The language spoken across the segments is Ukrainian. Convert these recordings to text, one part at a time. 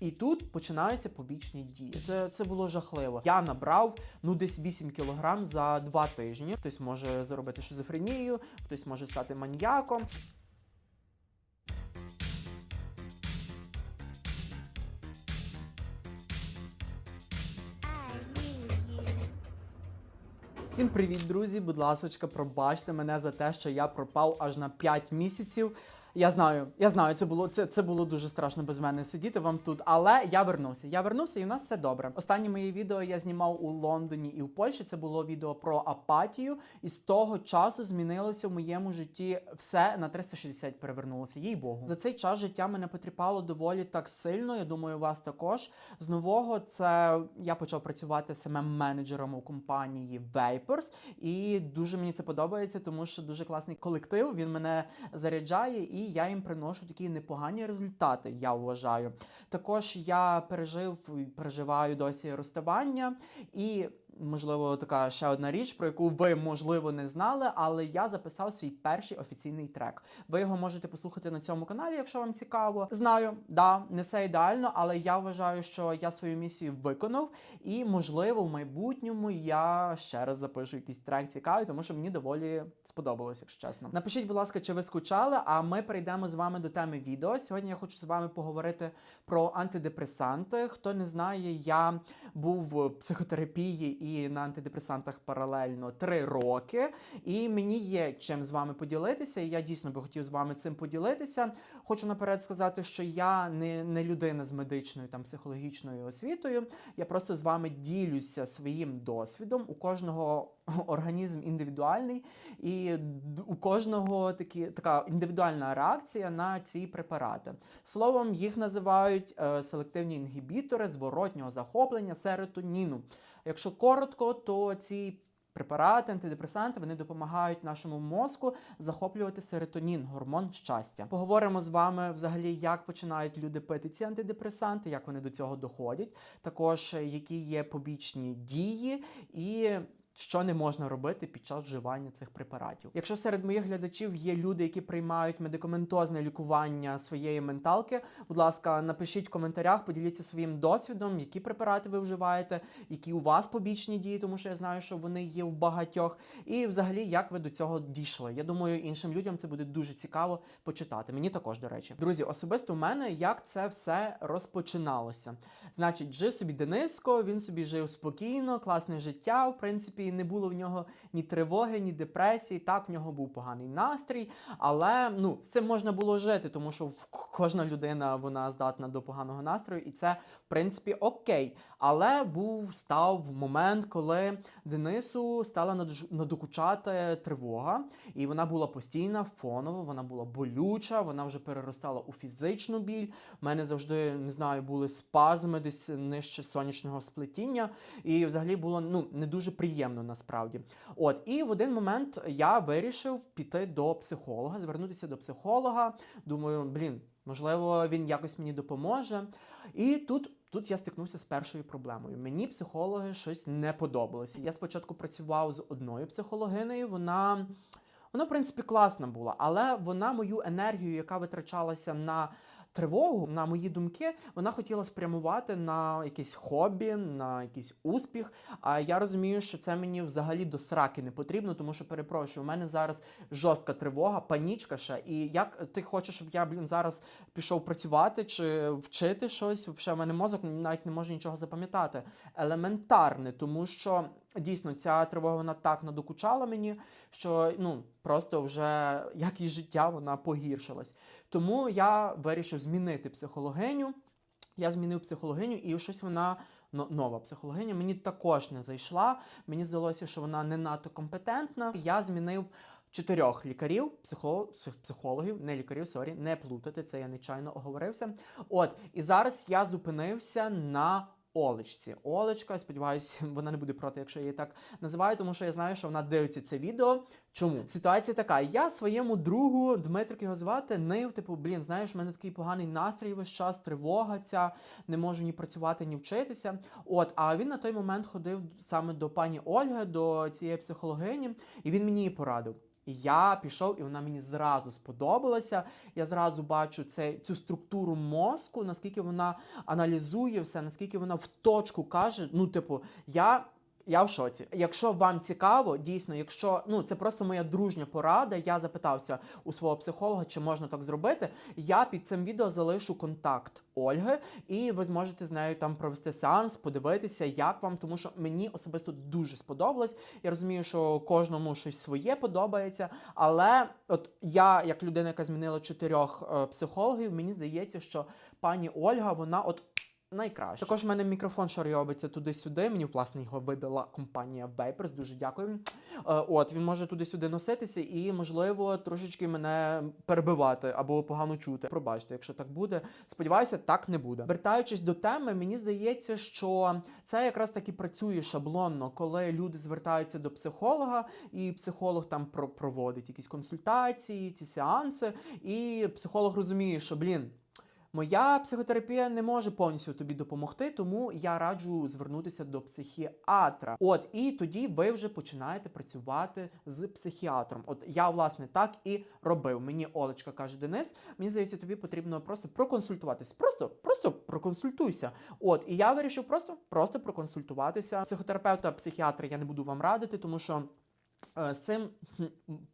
І тут починаються побічні дії. Це, це було жахливо. Я набрав ну десь 8 кілограм за два тижні. Хтось може заробити шизофренію, хтось може стати маньяком. Всім привіт, друзі! Будь ласочка, пробачте мене за те, що я пропав аж на 5 місяців. Я знаю, я знаю, це було це, це було дуже страшно без мене сидіти вам тут, але я вернувся. Я вернувся і в нас все добре. Останнє моє відео я знімав у Лондоні і в Польщі. Це було відео про апатію, і з того часу змінилося в моєму житті все на 360 перевернулося. Їй Богу. За цей час життя мене потріпало доволі так сильно. Я думаю, вас також. З нового це я почав працювати саме менеджером у компанії Vapors, і дуже мені це подобається, тому що дуже класний колектив. Він мене заряджає, і я їм приношу такі непогані результати. Я вважаю. Також я пережив і переживаю досі розставання і. Можливо, така ще одна річ, про яку ви можливо не знали, але я записав свій перший офіційний трек. Ви його можете послухати на цьому каналі, якщо вам цікаво. Знаю, да, не все ідеально, але я вважаю, що я свою місію виконав, і можливо, в майбутньому я ще раз запишу якийсь трек цікавий, тому що мені доволі сподобалось, якщо чесно. Напишіть, будь ласка, чи ви скучали? А ми перейдемо з вами до теми відео. Сьогодні я хочу з вами поговорити про антидепресанти. Хто не знає, я був в психотерапії і на антидепресантах паралельно три роки. І мені є чим з вами поділитися. І я дійсно би хотів з вами цим поділитися. Хочу наперед сказати, що я не, не людина з медичною там психологічною освітою. Я просто з вами ділюся своїм досвідом. У кожного організм індивідуальний, і у кожного такі, така індивідуальна реакція на ці препарати. Словом, їх називають е, селективні інгібітори зворотнього захоплення серотоніну. Якщо коротко, то ці Препарати, антидепресанти вони допомагають нашому мозку захоплювати серотонін, гормон щастя. Поговоримо з вами взагалі, як починають люди пити ці антидепресанти, як вони до цього доходять. Також е, які є побічні дії і. Що не можна робити під час вживання цих препаратів? Якщо серед моїх глядачів є люди, які приймають медикаментозне лікування своєї менталки, будь ласка, напишіть в коментарях, поділіться своїм досвідом, які препарати ви вживаєте, які у вас побічні дії, тому що я знаю, що вони є в багатьох, і взагалі як ви до цього дійшли. Я думаю, іншим людям це буде дуже цікаво почитати. Мені також, до речі, друзі, особисто в мене як це все розпочиналося. Значить, жив собі Дениско, він собі жив спокійно, класне життя. В принципі, не було в нього ні тривоги, ні депресії. Так, в нього був поганий настрій, але ну з цим можна було жити, тому що кожна людина вона здатна до поганого настрою, і це в принципі окей. Але був став момент, коли Денису стала надокучати тривога, і вона була постійна, фонова, вона була болюча, вона вже переростала у фізичну біль. У мене завжди не знаю, були спазми десь нижче сонячного сплетіння, і взагалі було ну не дуже приємно насправді. От і в один момент я вирішив піти до психолога, звернутися до психолога. Думаю, блін, можливо, він якось мені допоможе. І тут. Тут я стикнувся з першою проблемою. Мені психологи щось не подобалося. Я спочатку працював з одною психологинею. Вона, вона в принципі, класна була, але вона мою енергію, яка витрачалася на тривогу, на мої думки, вона хотіла спрямувати на якесь хобі, на якийсь успіх. А я розумію, що це мені взагалі до сраки не потрібно, тому що перепрошую, у мене зараз жорстка тривога, панічка ще. І як ти хочеш, щоб я, блін, зараз пішов працювати чи вчити щось? Взагалі, в мене мозок навіть не може нічого запам'ятати. Елементарне, тому що дійсно ця тривога вона так надокучала мені, що ну просто вже як і життя вона погіршилась. Тому я вирішив змінити психологиню. Я змінив психологиню, і щось вона нова психологиня мені також не зайшла. Мені здалося, що вона не надто компетентна. Я змінив чотирьох лікарів, психолог, психологів, не лікарів, сорі, не плутати, це я нечайно оговорився. От, і зараз я зупинився на Олечці. Олечка, сподіваюся, вона не буде проти, якщо я її так називаю, тому що я знаю, що вона дивиться це відео. Чому? Ситуація така: я своєму другу, Дмитрик його звати, нив, типу, блін, знаєш, в мене такий поганий настрій весь час, тривога ця, не можу ні працювати, ні вчитися. От, а він на той момент ходив саме до пані Ольги, до цієї психологині, і він мені її порадив. І я пішов, і вона мені зразу сподобалася. Я зразу бачу це, цю структуру мозку, наскільки вона аналізує все, наскільки вона в точку каже. Ну, типу, я. Я в шоці. Якщо вам цікаво, дійсно, якщо ну це просто моя дружня порада, я запитався у свого психолога, чи можна так зробити. Я під цим відео залишу контакт Ольги, і ви зможете з нею там провести сеанс, подивитися, як вам, тому що мені особисто дуже сподобалось. Я розумію, що кожному щось своє подобається, але от я, як людина, яка змінила чотирьох е, психологів, мені здається, що пані Ольга, вона от найкраще. Також в мене мікрофон, що туди-сюди. Мені власне його видала компанія Vapers. Дуже дякую. Е, От він може туди-сюди носитися і, можливо, трошечки мене перебивати або погано чути. Пробачте, якщо так буде. Сподіваюся, так не буде. Вертаючись до теми, мені здається, що це якраз таки працює шаблонно, коли люди звертаються до психолога, і психолог там про- проводить якісь консультації, ці сеанси, і психолог розуміє, що блін. Моя психотерапія не може повністю тобі допомогти, тому я раджу звернутися до психіатра. От і тоді ви вже починаєте працювати з психіатром. От я власне так і робив. Мені Олечка каже: Денис, мені здається, тобі потрібно просто проконсультуватися. Просто, просто проконсультуйся. От і я вирішив просто, просто проконсультуватися. Психотерапевта, психіатра я не буду вам радити, тому що. Е, З цим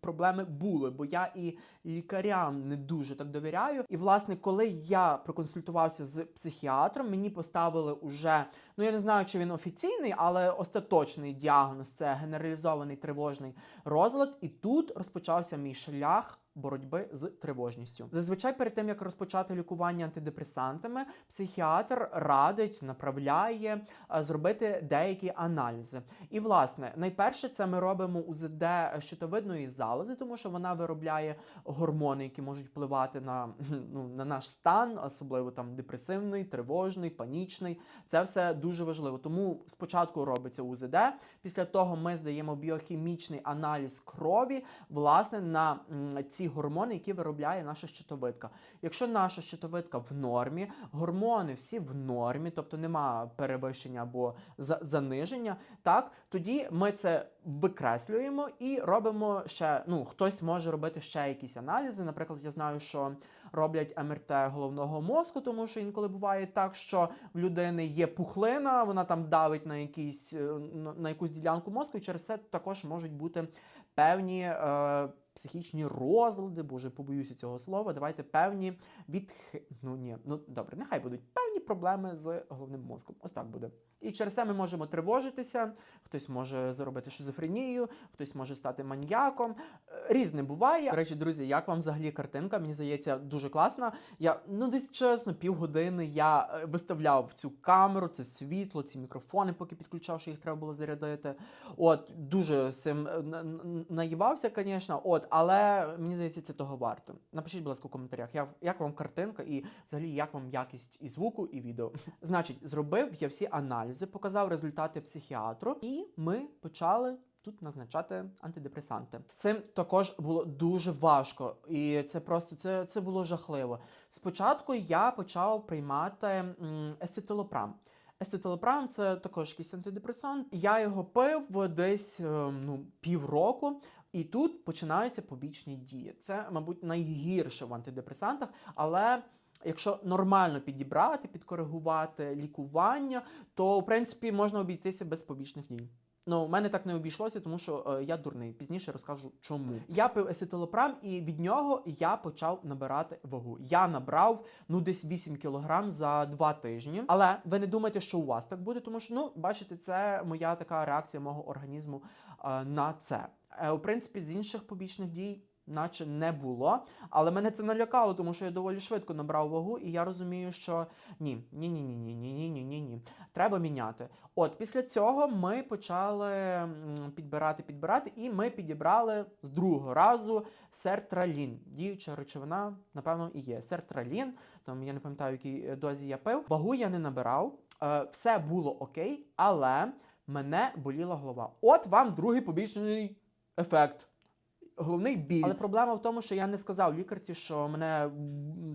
проблеми були, бо я і лікарям не дуже так довіряю. І власне, коли я проконсультувався з психіатром, мені поставили уже, ну я не знаю, чи він офіційний, але остаточний діагноз це генералізований тривожний розлад. І тут розпочався мій шлях. Боротьби з тривожністю. Зазвичай перед тим як розпочати лікування антидепресантами, психіатр радить, направляє е, зробити деякі аналізи. І власне, найперше, це ми робимо УЗД щитовидної залози, тому що вона виробляє гормони, які можуть впливати на, ну, на наш стан, особливо там депресивний, тривожний, панічний. Це все дуже важливо. Тому спочатку робиться УЗД. Після того ми здаємо біохімічний аналіз крові, власне, на м, гормони, які виробляє наша щитовидка. Якщо наша щитовидка в нормі, гормони всі в нормі, тобто нема перевищення або заниження, так тоді ми це викреслюємо і робимо ще. Ну, хтось може робити ще якісь аналізи. Наприклад, я знаю, що роблять МРТ головного мозку, тому що інколи буває так, що в людини є пухлина, вона там давить на якісь е, на якусь ділянку мозку, і через це також можуть бути певні. Е, Психічні розлади, боже, побоюся цього слова. Давайте певні відхи... Ну ні, ну добре, нехай будуть певні проблеми з головним мозком. Ось так буде. І через це ми можемо тривожитися. Хтось може заробити шизофренію, хтось може стати маньяком. Е, Різне буває. До речі, друзі, як вам взагалі картинка? Мені здається, дуже класна. Я ну десь чесно, півгодини я е, виставляв цю камеру, це світло, ці мікрофони, поки підключав, що їх треба було зарядити. От дуже цим е, на- на- наїбався, звісно. От, але мені здається, це того варто. Напишіть, будь ласка, в коментарях, як, як вам картинка і взагалі як вам якість і звуку, і відео. Значить, зробив я всі аналізи, показав результати психіатру, і ми почали. Тут назначати антидепресанти. З цим також було дуже важко, і це просто це, це було жахливо. Спочатку я почав приймати м, есцитилопрам. Есцитилопрам це також якийсь антидепресант. Я його пив десь е, ну, півроку, і тут починаються побічні дії. Це, мабуть, найгірше в антидепресантах, але. Якщо нормально підібрати, підкоригувати лікування, то в принципі можна обійтися без побічних дій. Ну, у мене так не обійшлося, тому що е, я дурний. Пізніше розкажу чому. Я пив есетилопрам, і від нього я почав набирати вагу. Я набрав ну десь 8 кілограм за 2 тижні. Але ви не думайте, що у вас так буде, тому що ну бачите, це моя така реакція мого організму е, на це. Е, у принципі, з інших побічних дій. Наче не було, але мене це налякало, тому що я доволі швидко набрав вагу, і я розумію, що ні, ні, ні, ні, ні, ні, ні, ні, ні, ні. Треба міняти. От після цього ми почали підбирати, підбирати, і ми підібрали з другого разу сертралін. Діюча речовина, напевно, і є. Сертралін. Там я не пам'ятаю, в якій е, дозі я пив. Вагу я не набирав. Е, все було окей, але мене боліла голова. От вам другий побічний effect головний біль. Але проблема в тому, що я не сказав лікарці, що мене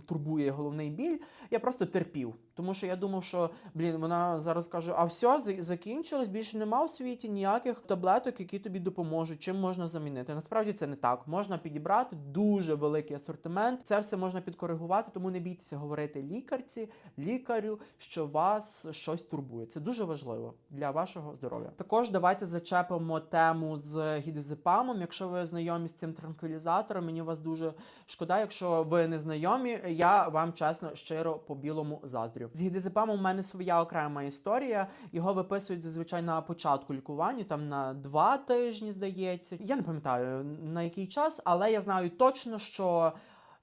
турбує головний біль. Я просто терпів. Тому що я думав, що блін, вона зараз каже: а все, закінчилось, більше нема у світі ніяких таблеток, які тобі допоможуть. Чим можна замінити? Насправді це не так. Можна підібрати дуже великий асортимент. Це все можна підкоригувати, тому не бійтеся говорити лікарці, лікарю, що вас щось турбує. Це дуже важливо для вашого здоров'я. Також давайте зачепимо тему з гідезепамом. Якщо ви знайомі з цим транквілізатором, мені вас дуже шкода. Якщо ви не знайомі, я вам чесно щиро по білому заздрю. З гідезепамом у мене своя окрема історія. Його виписують зазвичай на початку лікування, там на два тижні, здається. Я не пам'ятаю на який час, але я знаю точно, що.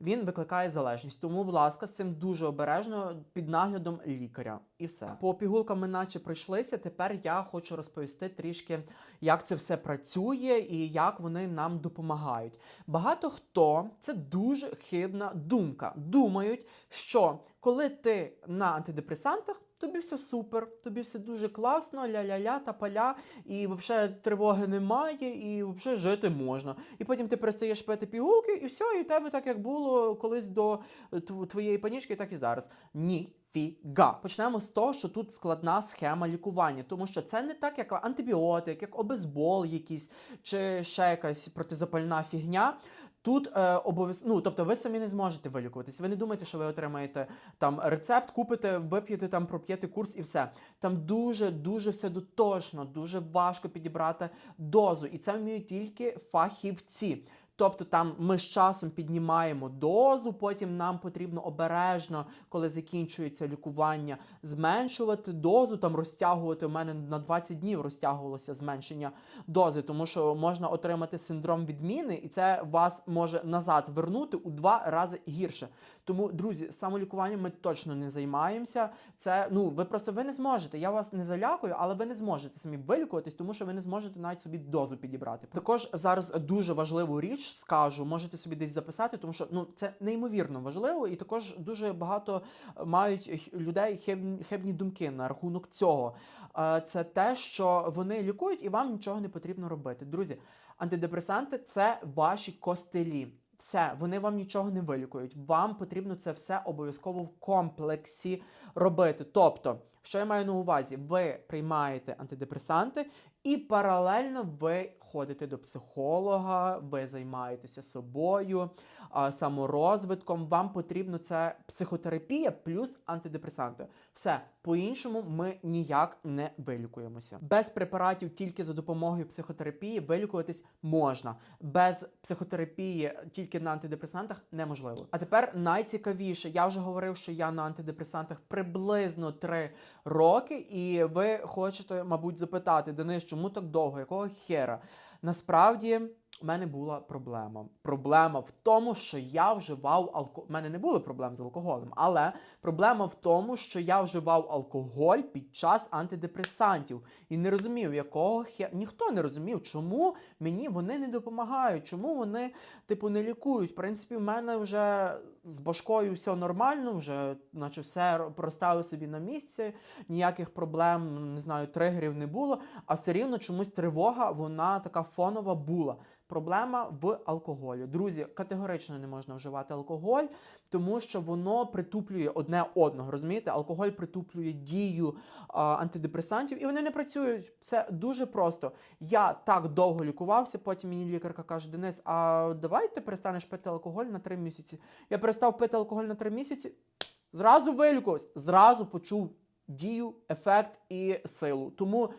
Він викликає залежність, тому, будь ласка, з цим дуже обережно під наглядом лікаря. І все по пігулкам ми наче пройшлися. Тепер я хочу розповісти трішки, як це все працює і як вони нам допомагають. Багато хто це дуже хибна думка. Думають, що коли ти на антидепресантах. Тобі все супер, тобі все дуже класно, ля-ля-ля та поля, і взагалі тривоги немає, і взагалі жити можна. І потім ти перестаєш пити пігулки, і все, і в тебе так як було колись до е, твоєї панічки, так і зараз. Ні. Фіга. Почнемо з того, що тут складна схема лікування, тому що це не так, як антибіотик, як обезбол якийсь, чи ще якась протизапальна фігня. Тут е, обов'яз... ну, тобто ви самі не зможете вилікуватись. Ви не думаєте, що ви отримаєте там рецепт, купите, вип'єте там, проп'єте курс і все. Там дуже дуже все доточно, дуже важко підібрати дозу, і це вміють тільки фахівці. Тобто там ми з часом піднімаємо дозу, потім нам потрібно обережно, коли закінчується лікування, зменшувати дозу, там розтягувати. У мене на 20 днів розтягувалося зменшення дози, тому що можна отримати синдром відміни, і це вас може назад вернути у два рази гірше. Тому, друзі, самолікуванням ми точно не займаємося. Це ну ви просто ви не зможете. Я вас не залякую, але ви не зможете самі вилікуватись, тому що ви не зможете навіть собі дозу підібрати. Також зараз дуже важливу річ скажу, можете собі десь записати, тому що ну це неймовірно важливо, і також дуже багато е, мають людей хибні думки на рахунок цього. Е, Це те, що вони лікують, і вам нічого не потрібно робити. Друзі, антидепресанти це ваші костелі. Все, вони вам нічого не вилікують. Вам потрібно це все обов'язково в комплексі робити. Тобто, що я маю на увазі, ви приймаєте антидепресанти, і паралельно ви ходите до психолога, ви займаєтеся собою, саморозвитком. Вам потрібно це психотерапія плюс антидепресанти. Все по-іншому ми ніяк не вилікуємося. Без препаратів тільки за допомогою психотерапії вилікуватись можна. Без психотерапії тільки на антидепресантах неможливо. А тепер найцікавіше. Я вже говорив, що я на антидепресантах приблизно 3 роки, і ви хочете, мабуть, запитати, Денис, чому так довго? Якого хера? Насправді. У мене була проблема. Проблема в тому, що я вживав алкоголь. У мене не було проблем з алкоголем, але проблема в тому, що я вживав алкоголь під час антидепресантів і не розумів, якого хе... ніхто не розумів, чому мені вони не допомагають, чому вони, типу, не лікують. В принципі, в мене вже з башкою все нормально, вже наче все проставив собі на місці, ніяких проблем, не знаю, тригерів не було. А все рівно чомусь тривога, вона така фонова була. Проблема в алкоголі. Друзі, категорично не можна вживати алкоголь, тому що воно притуплює одне одного. Розумієте, алкоголь притуплює дію а, антидепресантів, і вони не працюють. Це дуже просто. Я так довго лікувався. Потім мені лікарка каже: Денис, а давай ти перестанеш пити алкоголь на три місяці. Я перестав пити алкоголь на три місяці. Зразу вилікувався, зразу почув дію, ефект і силу. Тому.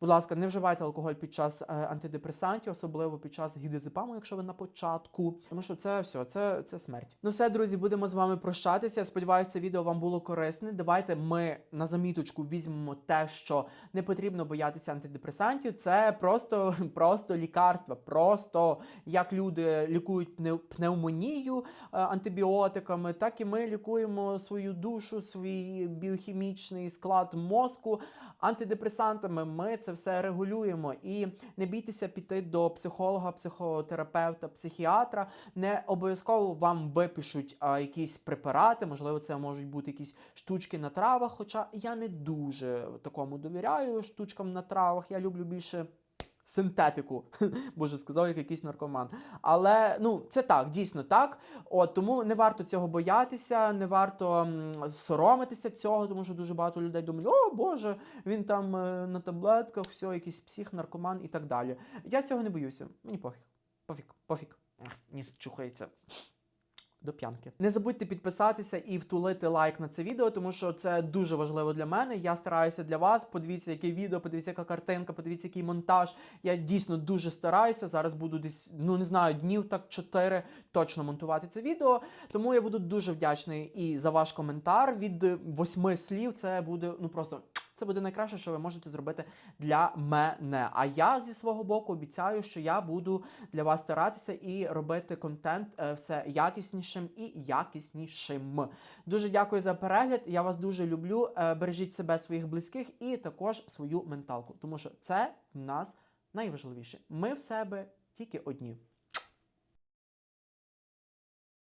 Будь ласка, не вживайте алкоголь під час е, антидепресантів, особливо під час гідезепаму, якщо ви на початку. Тому що це все, це, це смерть. Ну все, друзі, будемо з вами прощатися. Сподіваюся, це відео вам було корисне. Давайте ми на заміточку візьмемо те, що не потрібно боятися антидепресантів. Це просто, просто лікарства, просто як люди лікують пнев- пневмонію е, антибіотиками, так і ми лікуємо свою душу, свій біохімічний склад мозку антидепресантами. Ми це все регулюємо. І не бійтеся піти до психолога, психотерапевта, психіатра. Не обов'язково вам випишуть а, якісь препарати, можливо, це можуть бути якісь штучки на травах. Хоча я не дуже такому довіряю штучкам на травах. Я люблю більше синтетику. Боже, сказав як якийсь наркоман. Але ну це так, дійсно так. От тому не варто цього боятися, не варто соромитися цього, тому що дуже багато людей думають, о Боже, він там е, на таблетках, все, якийсь псих, наркоман і так далі. Я цього не боюся. Мені пофіг. Пофіг, пофіг. Ніс чухається. До п'янки. Не забудьте підписатися і втулити лайк на це відео, тому що це дуже важливо для мене. Я стараюся для вас. Подивіться, яке відео, подивіться, яка картинка, подивіться, який монтаж. Я дійсно дуже стараюся. Зараз буду десь, ну не знаю, днів так 4 точно монтувати це відео. Тому я буду дуже вдячний і за ваш коментар. Від восьми слів це буде ну просто. Це буде найкраще, що ви можете зробити для мене. А я зі свого боку обіцяю, що я буду для вас старатися і робити контент е, все якіснішим і якіснішим. Дуже дякую за перегляд. Я вас дуже люблю. Е, Бережіть себе, своїх близьких і також свою менталку, тому що це в нас найважливіше. Ми в себе тільки одні.